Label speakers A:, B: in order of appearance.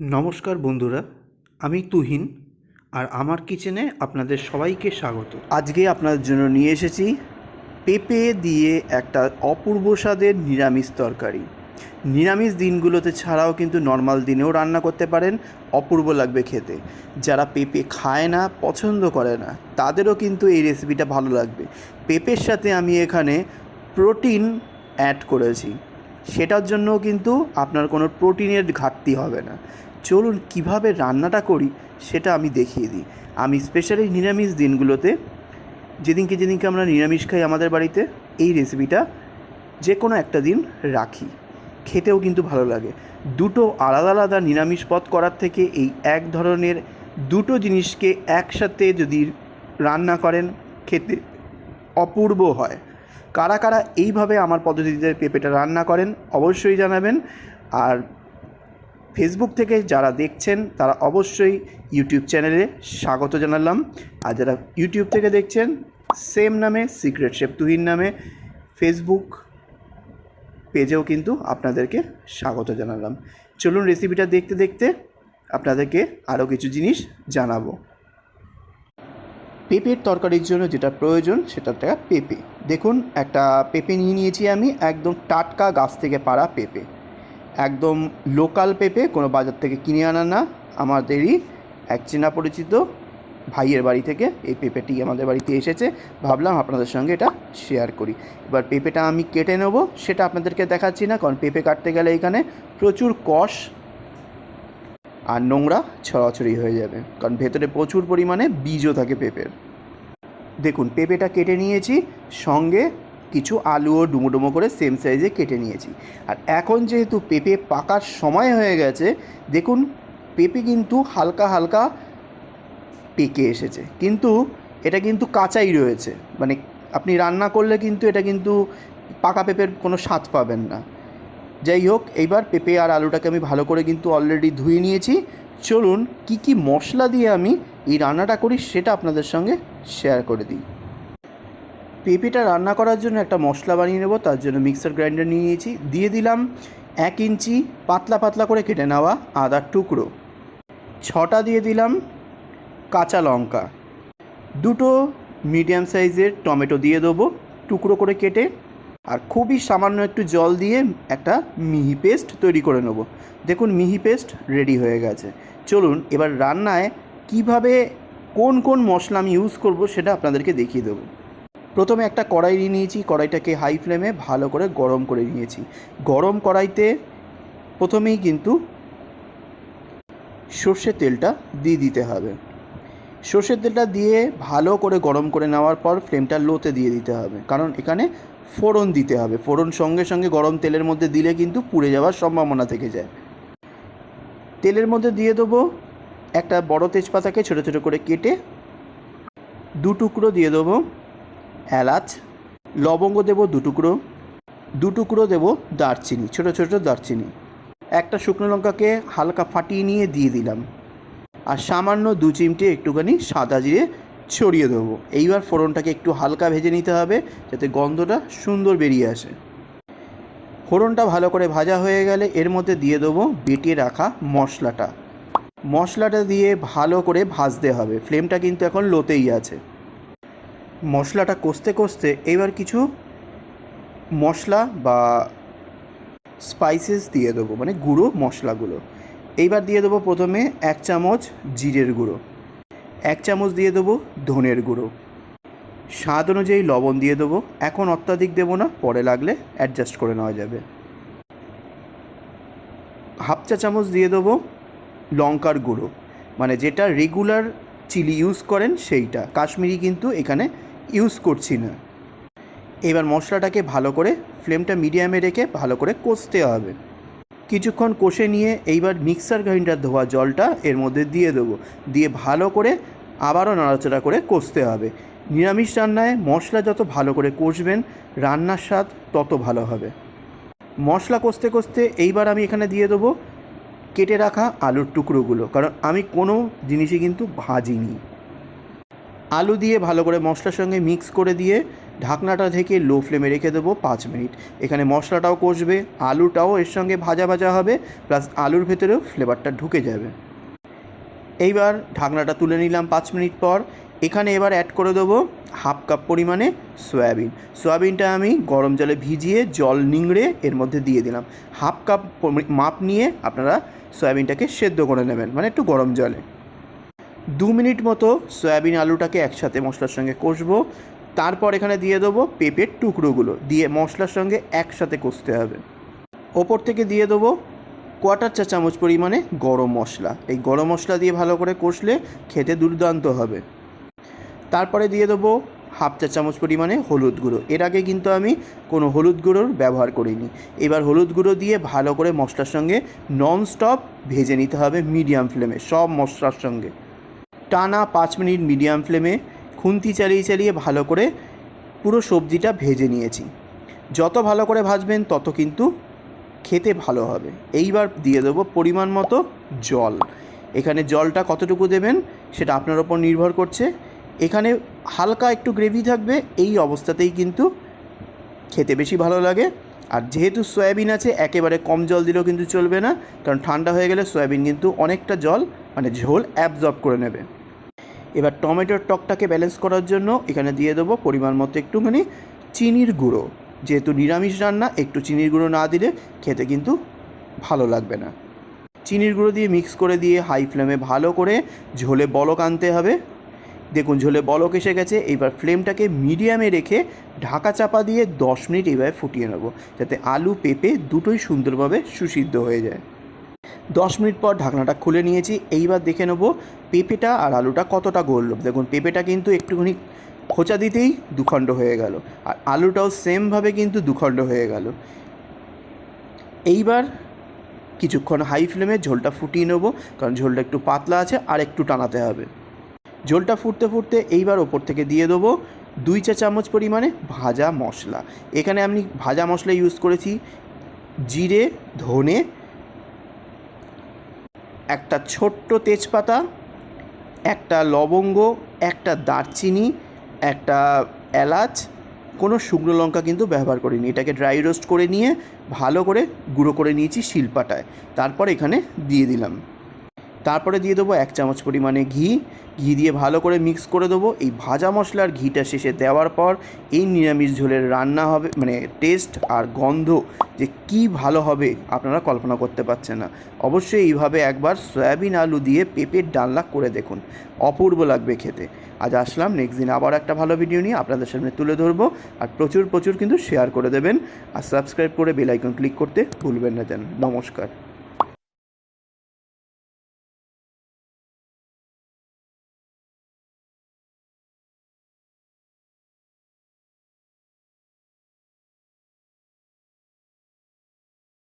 A: নমস্কার বন্ধুরা, আমি তুহিন আর আমার কিচেনে আপনাদের সবাইকে স্বাগত। আজকে আপনাদের জন্য নিয়ে এসেছি পেঁপে দিয়ে একটা অপূর্ব স্বাদের নিরামিষ তরকারি। নিরামিষ দিনগুলোতে ছাড়াও কিন্তু নর্মাল দিনেও রান্না করতে পারেন, অপূর্ব লাগবে খেতে। যারা পেঁপে খায় না, পছন্দ করে না, তাদেরও কিন্তু এই রেসিপিটা ভালো লাগবে। পেঁপের সাথে আমি এখানে প্রোটিন অ্যাড করেছি। সেটার জন্য কিন্তু আপনার কোনো প্রোটিনের ঘাটতি হবে না। চলুন কীভাবে রান্নাটা করি সেটা আমি দেখিয়ে দিই। আমি স্পেশালি নিরামিষ দিনগুলোতে যেদিনকে যেদিনকে আমরা নিরামিষ খাই আমাদের বাড়িতে, এই রেসিপিটা যে কোনো একটা দিন রাখি। খেতেও কিন্তু ভালো লাগে। দুটো আলাদা আলাদা নিরামিষ পদ করার থেকে এই এক ধরনের দুটো জিনিসকে একসাথে যদি রান্না করেন, খেতে অপূর্ব হয়। কারা কারা এইভাবে আমার পদ্ধতিতে পেঁপেটা রান্না করেন, অবশ্যই জানাবেন। আর ফেসবুক থেকে যারা দেখছেন, তারা অবশ্যই ইউটিউব চ্যানেলে স্বাগত জানালাম। আর যারা ইউটিউব থেকে দেখছেন সেম নামে সিক্রেট শেফ তুহিন নামে ফেসবুক পেজেও কিন্তু আপনাদেরকে স্বাগত জানালাম। চলুন রেসিপিটা দেখতে দেখতে আপনাদেরকে আরও কিছু জিনিস জানাব। পেঁপের তরকারির জন্য যেটা প্রয়োজন, সেটা পেঁপে। দেখুন, একটা পেঁপে নিয়ে নিয়েছি আমি, একদম টাটকা গাছ থেকে পাড়া পেঁপে। একদম লোকাল পেঁপে কোনো বাজার থেকে কিনে আনা না। আমাদেরই এক চেনা পরিচিত ভাইয়ের বাড়ি থেকে এই পেঁপেটি আমাদের বাড়িতে এসেছে। ভাবলাম আপনাদের সঙ্গে এটা শেয়ার করি। এবার পেঁপেটা আমি কেটে নেব, সেটা আপনাদেরকে দেখাচ্ছি না, কারণ পেঁপে কাটতে গেলে এখানে প্রচুর কষ আর নোংরা ছড়াছড়ি হয়ে যাবে, কারণ ভেতরে প্রচুর পরিমাণে বীজও থাকে পেঁপের। দেখুন, পেঁপেটা কেটে নিয়েছি, সঙ্গে কিছু আলুও ডুমো ডুমো করে সেম সাইজে কেটে নিয়েছি। আর এখন যেহেতু পেঁপে পাকার সময় হয়ে গেছে, দেখুন পেঁপে কিন্তু হালকা হালকা পেকে এসেছে। কিন্তু এটা কিন্তু কাঁচাই রয়েছে। মানে আপনি রান্না করলে কিন্তু এটা কিন্তু পাকা পেঁপের কোনো স্বাদ পাবেন না। যাই হোক, এইবার পেঁপে আর আলুটাকে আমি ভালো করে কিন্তু অলরেডি ধুয়ে নিয়েছি। চলুন কি কি মশলা দিয়ে আমি এই রান্নাটা করি সেটা আপনাদের সঙ্গে শেয়ার করে দিই। পেঁপেটা রান্না করার জন্য একটা মশলা বানিয়ে নেব, তার জন্য মিক্সার গ্রাইন্ডার নিয়ে নিয়েছি। দিয়ে দিলাম এক ইঞ্চি পাতলা পাতলা করে কেটে নেওয়া আদার টুকরো। ছটা দিয়ে দিলাম কাঁচা লঙ্কা। দুটো মিডিয়াম সাইজের টমেটো দিয়ে দেবো টুকরো করে কেটে, আর খুবই সামান্য একটু জল দিয়ে একটা মিহি পেস্ট তৈরি করে নেব। দেখুন, মিহি পেস্ট রেডি হয়ে গেছে। চলুন, এবার রান্নায় কীভাবে কোন কোন মশলা আমি ইউজ করব সেটা আপনাদেরকে দেখিয়ে দেবো। প্রথমে একটা কড়াই নিয়ে নিয়েছি, কড়াইটাকে হাই ফ্লেমে ভালো করে গরম করে নিয়েছি। গরম কড়াইতে প্রথমেই কিন্তু সর্ষের তেলটা দিয়ে দিতে হবে। সর্ষের তেলটা দিয়ে ভালো করে গরম করে নেওয়ার পর ফ্লেমটা লোতে দিয়ে দিতে হবে। কারণ এখানে ফোড়ন দিতে হবে। ফোড়ন সঙ্গে সঙ্গে গরম তেলের মধ্যে দিলে কিন্তু পুড়ে যাওয়ার সম্ভাবনা থেকে যায়। তেলের মধ্যে দিয়ে দেবো একটা বড় তেজপাতাকে ছোটো ছোটো করে কেটে দু টুকরো দিয়ে দেবো এলাচ, লবঙ্গ দেবো দু টুকরো দু টুকরো দেবো দারচিনি, ছোটো ছোটো দারচিনি। একটা শুকনো লঙ্কাকে হালকা ফাটিয়ে নিয়ে দিয়ে দিলাম। আর সামান্য দু চিমটে একটুখানি সাদা জিরে ছড়িয়ে দেবো। এইবার ফোড়নটাকে একটু হালকা ভেজে নিতে হবে, যাতে গন্ধটা সুন্দর বেরিয়ে আসে। ফোড়নটা ভালো করে ভাজা হয়ে গেলে এর মধ্যে দিয়ে দেবো বেটে রাখা মশলাটা। মশলাটা দিয়ে ভালো করে ভাজতে হবে। ফ্লেমটা কিন্তু এখন লোতেই আছে। মশলাটা কষতে কষতে এবার কিছু মশলা বা স্পাইসেস দিয়ে দেবো মানে গুঁড়ো মশলাগুলো। এইবার দিয়ে দেবো প্রথমে এক চামচ জিরের গুঁড়ো, এক চামচ দিয়ে দেবো ধনের গুঁড়ো। স্বাদ অনুযায়ী লবণ দিয়ে দেবো, এখন অত্যাধিক দেবো না, পরে লাগলে অ্যাডজাস্ট করে নেওয়া যাবে। হাফ চা চামচ দিয়ে দেবো লঙ্কার গুঁড়ো মানে যেটা রেগুলার চিলি ইউজ করেন সেইটা। কাশ্মীরি কিন্তু এখানে ইউজ করছি না। এবার মশলাটাকে ভালো করে ফ্লেমটা মিডিয়ামে রেখে ভালো করে কষতে হবে। কিছুক্ষণ কষে নিয়ে এইবার মিক্সার গ্রাইন্ডার ধোয়া জলটা এর মধ্যে দিয়ে দেবো। দিয়ে ভালো করে আবারও নাড়াচাড়া করে কষতে হবে। নিরামিষ রান্নায় মশলা যত ভালো করে কষবেন, রান্নার স্বাদ তত ভালো হবে। মশলা কষতে কষতে এইবার আমি এখানে দিয়ে দেবো কেটে রাখা আলুর টুকরোগুলো। কারণ আমি কোনো জিনিসই কিন্তু ভাজিনি। আলু দিয়ে ভালো করে মশলার সঙ্গে মিক্স করে দিয়ে ঢাকনাটা ঢেকে লো ফ্লেমে রেখে দেবো পাঁচ মিনিট। এখানে মশলাটাও কষবে, আলুটাও এর সঙ্গে ভাজা ভাজা হবে, প্লাস আলুর ভেতরেও ফ্লেভারটা ঢুকে যাবে। এইবার ঢাকনাটা তুলে নিলাম পাঁচ মিনিট পর। এখানে এবার অ্যাড করে দেবো হাফ কাপ পরিমাণে সয়াবিন। সয়াবিনটা আমি গরম জলে ভিজিয়ে জল নিংড়ে এর মধ্যে দিয়ে দিলাম। হাফ কাপ মাপ নিয়ে আপনারা সয়াবিনটাকে সেদ্ধ করে নেবেন মানে একটু গরম জলে। দু মিনিট মতো সয়াবিন আলুটাকে একসাথে মশলার সঙ্গে কষবো। তারপর এখানে দিয়ে দেবো পেঁপের টুকরোগুলো। দিয়ে মশলার সঙ্গে একসাথে কষতে হবে। ওপর থেকে দিয়ে দেবো কোয়াটার চা চামচ পরিমাণে গরম মশলা। এই গরম মশলা দিয়ে ভালো করে কষলে খেতে দুর্দান্ত হবে। তারপরে দিয়ে দেবো হাফ চা চামচ পরিমাণে হলুদ গুঁড়ো। এর আগে কিন্তু আমি কোনো হলুদ গুঁড়োর ব্যবহার করিনি। এবার হলুদ গুঁড়ো দিয়ে ভালো করে মশলার সঙ্গে নন স্টপ ভেজে নিতে হবে মিডিয়াম ফ্লেমে সব মশলার সঙ্গে। টানা পাঁচ মিনিট মিডিয়াম ফ্লেমে খুন্তি চালিয়ে চালিয়ে ভালো করে পুরো সবজিটা ভেজে নিয়েছি। যত ভালো করে ভাজবেন তত কিন্তু খেতে ভালো হবে। এইবার দিয়ে দেবো পরিমাণ মতো জল। এখানে জলটা কতটুকু দেবেন সেটা আপনার ওপর নির্ভর করছে। এখানে হালকা একটু গ্রেভি থাকবে, এই অবস্থাতেই কিন্তু খেতে বেশি ভালো লাগে। আর যেহেতু সয়াবিন আছে, একেবারে কম জল দিলেও কিন্তু চলবে না, কারণ ঠান্ডা হয়ে গেলে সয়াবিন কিন্তু অনেকটা জল মানে ঝোল অ্যাবজর্ব করে নেবে। এবার টমেটোর টকটাকে ব্যালেন্স করার জন্য এখানে দিয়ে দেবো পরিমাণ মতো একটুখানি চিনির গুঁড়ো। যেহেতু নিরামিষ রান্না, একটু চিনির গুঁড়ো না দিলে খেতে কিন্তু ভালো লাগবে না। চিনির গুঁড়ো দিয়ে মিক্স করে দিয়ে হাই ফ্লেমে ভালো করে ঝোলে বলক আনতে হবে। দেখুন ঝোলে বলক এসে গেছে এবার ফ্লেমটাকে মিডিয়ামে রেখে ঢাকা চাপা দিয়ে দশ মিনিট এইভাবে ফুটিয়ে নেব, যাতে আলু, পেঁপে দুটোই সুন্দরভাবে সুসিদ্ধ হয়ে যায়। দশ মিনিট পর ঢাকনাটা খুলে নিয়েছি, এইবার দেখে নেব পেঁপেটা আর আলুটা কতটা গলল। দেখুন, পেঁপেটা কিন্তু একটুখানি খোঁচা দিতেই দুখণ্ড হয়ে গেল, আর আলুটাও সেমভাবে কিন্তু দুখণ্ড হয়ে গেল। এইবার কিছুক্ষণ হাই ফ্লেমে ঝোলটা ফুটিয়ে নেব, কারণ ঝোলটা একটু পাতলা আছে আর একটু টানাতে হবে। ঝোলটা ফুটতে ফুটতে এইবার ওপর থেকে দিয়ে দেবো দুই চা চামচ পরিমাণে ভাজা মশলা। এখানে আমি ভাজা মশলা ইউজ করেছি, জিরে, ধনে, একটা ছোট্ট তেজপাতা, একটা লবঙ্গ, একটা দারচিনি, একটা এলাচ, কোনো শুকনো লঙ্কা কিন্তু ব্যবহার করিনি। এটাকে ড্রাই রোস্ট করে নিয়ে ভালো করে গুঁড়ো করে নিয়েছি শিলপাটায়। তারপর এখানে দিয়ে দিলাম। তারপরে দিয়ে দেবো এক চামচ পরিমাণে ঘি। ঘি দিয়ে ভালো করে মিক্স করে দেবো। এই ভাজা মশলার ঘিটা শেষে দেওয়ার পর এই নিরামিষ ঝোলের রান্না হবে মানে টেস্ট আর গন্ধ যে কি ভালো হবে আপনারা কল্পনা করতে পারছেন না। অবশ্যই এইভাবে একবার সয়াবিন আলু দিয়ে পেঁপের ডালনা করে দেখুন। অপূর্ব লাগবে খেতে। আজ আসলাম নেক্সট দিন আবার একটা ভালো ভিডিও নিয়ে আপনাদের সামনে তুলে ধরবো। আর প্রচুর প্রচুর কিন্তু শেয়ার করে দেবেন। আর সাবস্ক্রাইব করে বেল আইকন ক্লিক করতে ভুলবেন না যেন। নমস্কার।